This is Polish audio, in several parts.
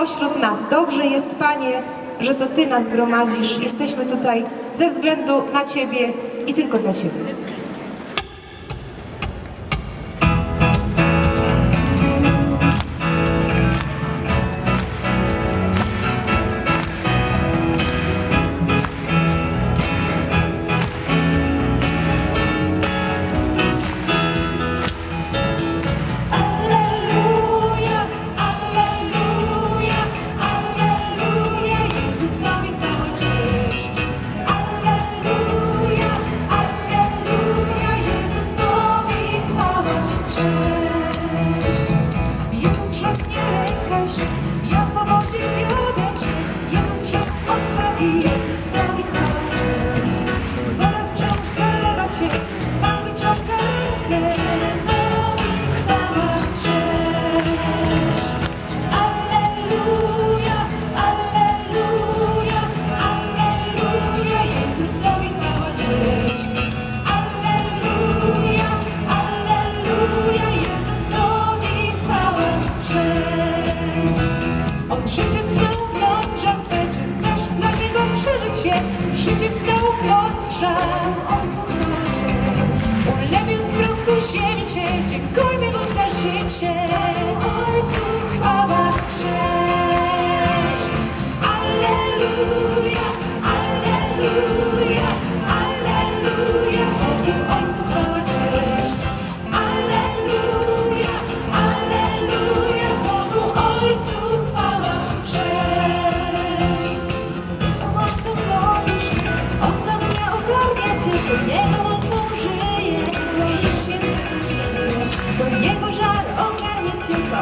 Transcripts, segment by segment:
pośród nas. Dobrze jest, Panie, że to Ty nas gromadzisz. Jesteśmy tutaj ze względu na Ciebie i tylko dla Ciebie. Jezus rzekł, nie lękaj ja po wodzie. Jezus rzekł, odwagi, Jezusowi chwała, cześć. Woda wciąż zalewa cię, Pan wyciąga rękę. Życie tknął w nozdrza, Ojcu chwała, cześć. Ulepił z prochu ziemi Cię, dziękujmy Mu za życie.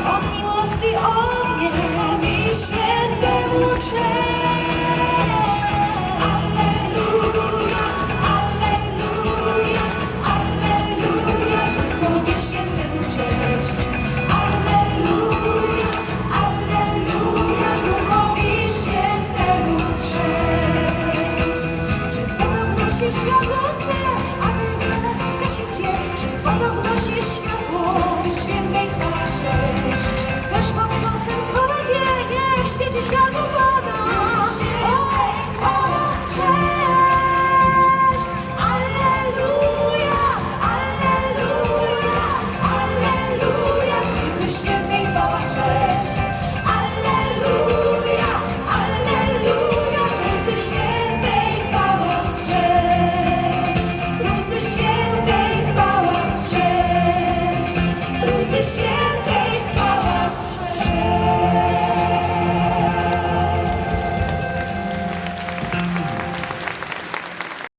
On miłości ogniem i świętemu cześć. Alleluja, alleluja, alleluja, Bogu świętemu cześć. Alleluja, alleluja, Duchowi świętemu cześć. Czy Bóg wnosi światło 发的。